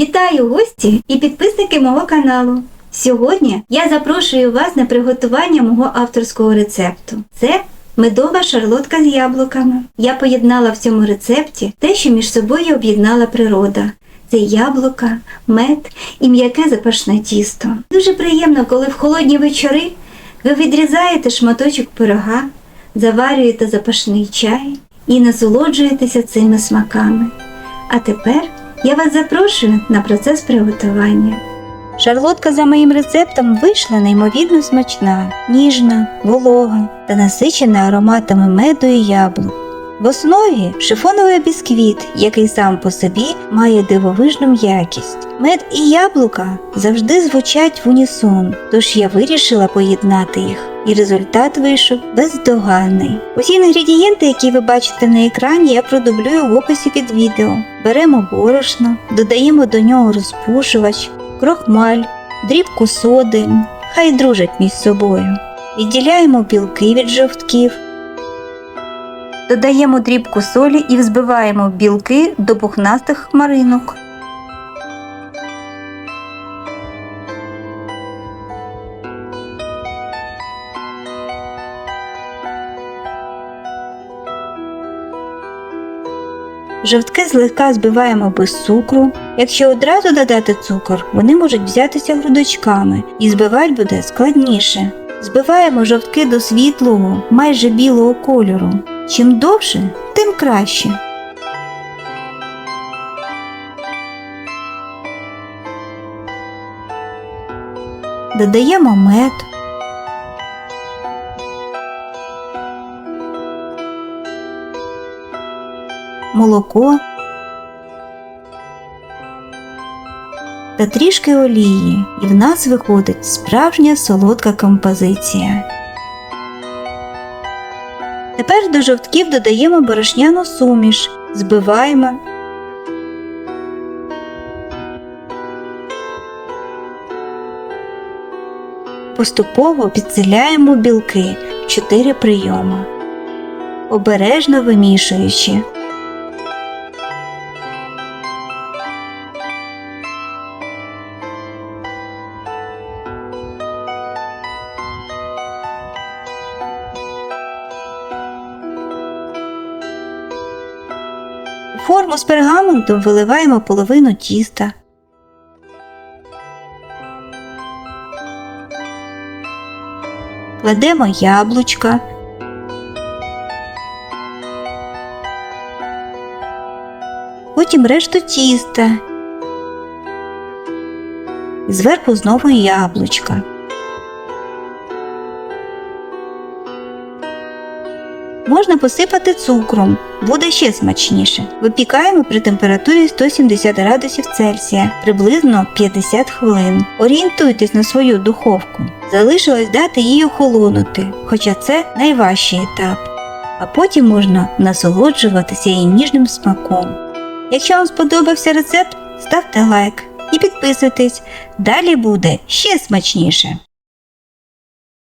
Вітаю гості і підписники мого каналу. Сьогодні я запрошую вас на приготування мого авторського рецепту. Це медова шарлотка з яблуками. Я поєднала в цьому рецепті те, що між собою об'єднала природа. Це яблука, мед і м'яке запашне тісто. Дуже приємно, коли в холодні вечори ви відрізаєте шматочок пирога, заварюєте запашний чай і насолоджуєтеся цими смаками. А тепер я вас запрошую на процес приготування. Шарлотка за моїм рецептом вийшла неймовірно смачна, ніжна, волога та насичена ароматами меду і яблук. В основі шифоновий бісквіт, який сам по собі має дивовижну м'якість. Мед і яблука завжди звучать в унісон, тож я вирішила поєднати їх, і результат вийшов бездоганний. Усі інгредієнти, які ви бачите на екрані, я продублюю в описі під відео. Беремо борошно, додаємо до нього розпушувач, крохмаль, дрібку соди, хай дружать між собою. Відділяємо білки від жовтків. Додаємо дрібку солі і взбиваємо білки до пухнастих хмаринок. Жовтки злегка збиваємо без цукру. Якщо одразу додати цукор, вони можуть взятися грудочками і збивати буде складніше. Збиваємо жовтки до світлого, майже білого кольору. Чим довше, тим краще. Додаємо мед. Молоко та трішки олії, і в нас виходить справжня солодка композиція. Тепер до жовтків додаємо борошняну суміш, збиваємо. Поступово підселяємо білки в 4 прийоми, обережно вимішуючи. Форму з пергаментом виливаємо половину тіста. Кладемо яблучка. Потім решту тіста. Зверху знову яблучка. Можна посипати цукром, буде ще смачніше. Випікаємо при температурі 170 градусів Цельсія приблизно 50 хвилин. Орієнтуйтесь на свою духовку. Залишилось дати їй охолонути, хоча це найважчий етап. А потім можна насолоджуватися її ніжним смаком. Якщо вам сподобався рецепт, ставте лайк і підписуйтесь. Далі буде ще смачніше.